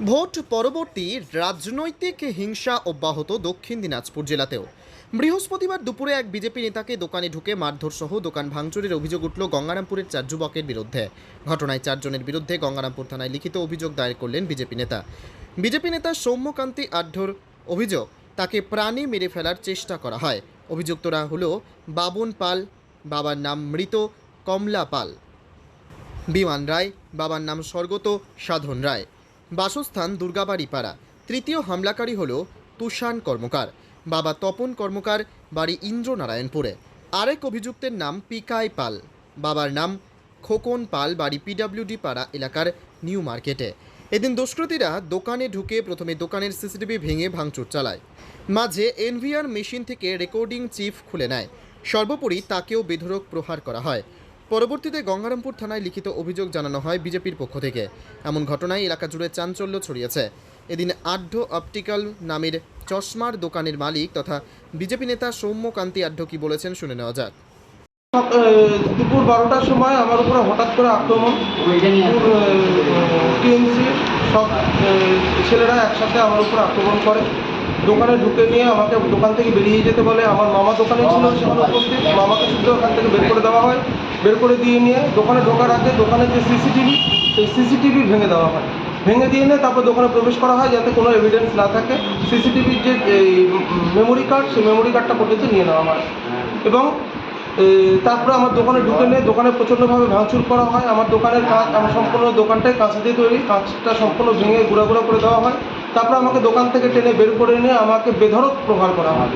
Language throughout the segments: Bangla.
ভোট পরবর্তী রাজনৈতিক হিংসা অব্যাহত দক্ষিণ দিনাজপুর জেলাতেও। বৃহস্পতিবার দুপুরে এক বিজেপি নেতাকে দোকানে ঢুকে মারধর সহ দোকান ভাঙচুরের অভিযোগ উঠল গঙ্গারামপুরের চার যুবকের বিরুদ্ধে। ঘটনায় চারজনের বিরুদ্ধে গঙ্গারামপুর থানায় লিখিত অভিযোগ দায়ের করলেন বিজেপি নেতা। বিজেপি নেতা সৌম্যকান্তি আঢ্যর অভিযোগ, তাকে প্রাণে মেরে ফেলার চেষ্টা করা হয়। অভিযুক্তরা হল বাবন পাল, বাবার নাম মৃত কমলা পাল। বিমান রায়, বাবার নাম স্বর্গত সাধন রায়। বাসস্থান দুর্গাবাড়ি পাড়া তৃতীয় হামলাকারী হল তুষান কর্মকার। বাবা তপন কর্মকার, বাড়ি ইন্দ্রনারায়ণপুরে। আরেক অভিযুক্তের নাম পিকাই পাল। বাবার নাম খোকন পাল, বাড়ি পিডাব্লিউডি পাড়া এলাকার নিউ মার্কেটে। এদিন দুষ্কৃতীরা দোকানে ঢুকে প্রথমে দোকানের সিসিটিভি ভেঙে ভাঙচুর চালায়। মাঝে এনভিআর মেশিন থেকে রেকর্ডিং চিফ খুলে নেয়। সর্বোপরি তাকেও বেধড়ক প্রহার করা হয়। পরবর্তীতে গঙ্গারামপুর থানায় লিখিত অভিযোগ জানানো হয় বিজেপির পক্ষ থেকে। এমন ঘটনায় এলাকা জুড়ে চাঞ্চল্য ছড়িয়েছে। এদিন আঢ্য অপটিক্যাল নামের চশমার দোকানের মালিক তথা বিজেপি নেতা সৌম্যকান্তি আঢ্য কি বলেছেন শুনে নেওয়া যাক। দুপুর বারোটার সময় আমার উপরে হঠাৎ করে আক্রমণ। টিএমসি সব ছেলেরা একসাথে আমার উপর আক্রমণ করে। দোকানে ঢুকে নিয়ে আমাকে দোকান থেকে বেরিয়ে যেতে বলে। আমার মামা দোকানে ছিল, সেখানে উপস্থিত। মামাকে শুধু ওখান থেকে বের করে দেওয়া হয়। বের করে দিয়ে নিয়ে দোকানে ঢোকার আগে দোকানের যে সিসিটিভি, সেই সিসিটিভি ভেঙে দেওয়া হয়। ভেঙে দিয়ে নিয়ে তারপর দোকানে প্রবেশ করা হয় যাতে কোনো এভিডেন্স না থাকে। সিসিটিভির যে মেমোরি কার্ড সেই মেমোরি কার্ডটা পর্যন্ত নিয়ে নেওয়া হয়। এবং তারপরে আমার দোকানে ঢুকে নিয়ে দোকানে প্রচণ্ডভাবে ভাঙচুর করা হয়। আমার দোকানের কাজ আমার সম্পূর্ণ দোকানটাই কাঁচা দিয়ে তৈরি। কাঁচটা সম্পূর্ণ ভেঙে গুঁড়া গুঁড়া করে দেওয়া হয়। তারপরে আমাকে দোকান থেকে টেনে বের করে নিয়ে আমাকে বেধরক প্রহার করা হয়।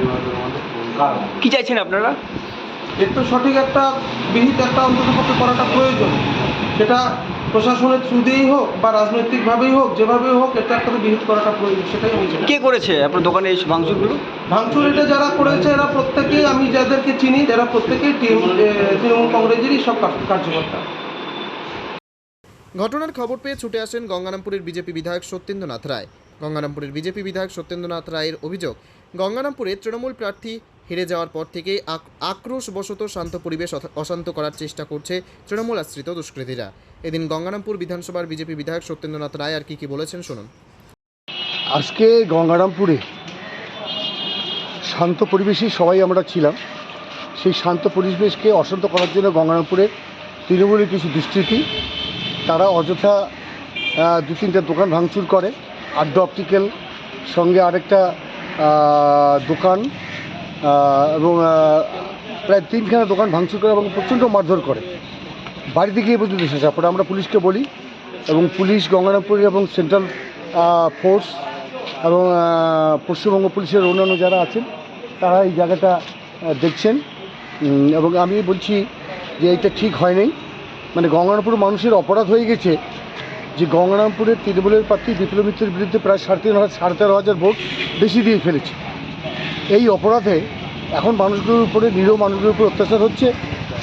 কি চাইছেন আপনারা? একটু তো সঠিক একটা বিহিত একটা অন্তত করাটা প্রয়োজন। সেটা প্রশাসনের থ্রু দিয়েই হোক বা রাজনৈতিকভাবেই হোক যেভাবেই হোক এটা একটা তো বিহিত করাটা প্রয়োজন সেটাই আমি কে করেছে আপনার দোকানে এই ভাঙচুরগুলো ভাঙচুর এটা যারা করেছে এরা প্রত্যেকেই আমি যাদেরকে চিনি যারা প্রত্যেকেই তৃণমূল কংগ্রেসেরই সব কার্যকর্তা। ঘটনার খবর পেয়ে ছুটে আসেন গঙ্গারামপুরের বিজেপি বিধায়ক সত্যেন্দ্রনাথ রায়। গঙ্গারামপুরের বিজেপি বিধায়ক সত্যেন্দ্রনাথ রায়ের অভিযোগ গঙ্গারামপুরে তৃণমূল প্রার্থী হেরে যাওয়ার পর থেকেই আক- আক্রোশবশত শান্ত পরিবেশ অশান্ত করার চেষ্টা করছে তৃণমূল আশ্রিত দুষ্কৃতীরা। এদিন গঙ্গারামপুর বিধানসভার বিজেপি বিধায়ক সত্যেন্দ্রনাথ রায় আর কি কি বলেছেন শুনুন। আজকে গঙ্গারামপুরে শান্ত পরিবেশেই সবাই আমরা ছিলাম। সেই শান্ত পরিবেশকে অশান্ত করার জন্য গঙ্গারামপুরে তৃণমূলের কিছু দুষ্কৃতী, তারা অযথা দু তিনটা দোকান ভাঙচুর করে। আড্ড অপটিক্যাল সঙ্গে আরেকটা দোকান এবং প্রায় তিনখানা দোকান ভাঙচুর করে এবং প্রচণ্ড মারধর করে। বাড়িতে গিয়ে পর্যন্ত এসেছে তারপরে আমরা পুলিশকে বলি এবং পুলিশ, গঙ্গারামপুর এবং সেন্ট্রাল ফোর্স এবং পশ্চিমবঙ্গ পুলিশের অন্যান্য যারা আছেন, তারা এই জায়গাটা দেখছেন। এবং আমি বলছি যে এটা ঠিক হয়নি মানে গঙ্গারামপুর মানুষের অপরাধ হয়ে গেছে যে গঙ্গারামপুরের তৃণমূলের প্রার্থী বিপ্লব মিত্রের বিরুদ্ধে প্রায় সাড়ে তিন হাজার, সাড়ে তেরো হাজার ভোট বেশি দিয়ে ফেলেছে। এই অপরাধে এখন মানুষগুলোর উপরে, নিরীহ মানুষগুলোর উপর অত্যাচার হচ্ছে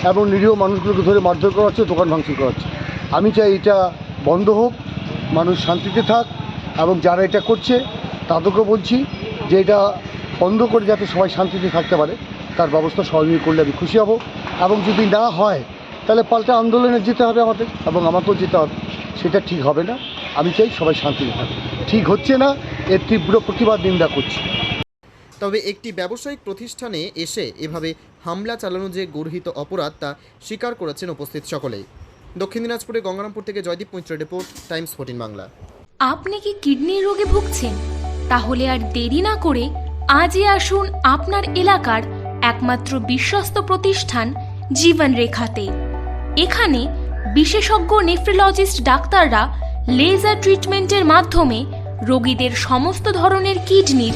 এবং নিরীহ মানুষগুলোকে ধরে মারধর করা হচ্ছে, দোকান ভাঙচুর করা হচ্ছে। আমি চাই এটা বন্ধ হোক, মানুষ শান্তিতে থাক এবং যারা এটা করছে তাদেরকেও বলছি যে এটা বন্ধ করে যাতে সবাই শান্তিতে থাকতে পারে। তার ব্যবস্থা সবাই মিলে করলে আমি খুশি হব এবং যদি না হয়, তাহলে পাল্টা আন্দোলনে যেতে হবে আমাদের এবং আমাকেও যেতে হবে। সেটা ঠিক হবে না। আমি চাই সবাই শান্তিতে থাকবে ঠিক হচ্ছে না, এর তীব্র প্রতিবাদ নিন্দা করছি। তবে একটি ব্যবসায়িক প্রতিষ্ঠানে এসে এভাবে হামলা চালানো যে গর্হিত অপরাধ, তা স্বীকার করেছেন উপস্থিত সকলেই। দক্ষিণ দিনাজপুরে গঙ্গারামপুর থেকে জয়দীপ মৈত্রের রিপোর্ট, টাইমস ফোর্টিন বাংলা। আপনি কি কিডনির রোগে ভুগছেন? তাহলে আর দেরি না করে আজই আসুন আপনার এলাকার একমাত্র বিশ্বস্ত প্রতিষ্ঠান জীবন রেখাতে এখানে বিশেষজ্ঞ নেফ্রোলজিস্ট ডাক্তাররা লেজার ট্রিটমেন্টের মাধ্যমে রোগীদের সমস্ত ধরনের কিডনির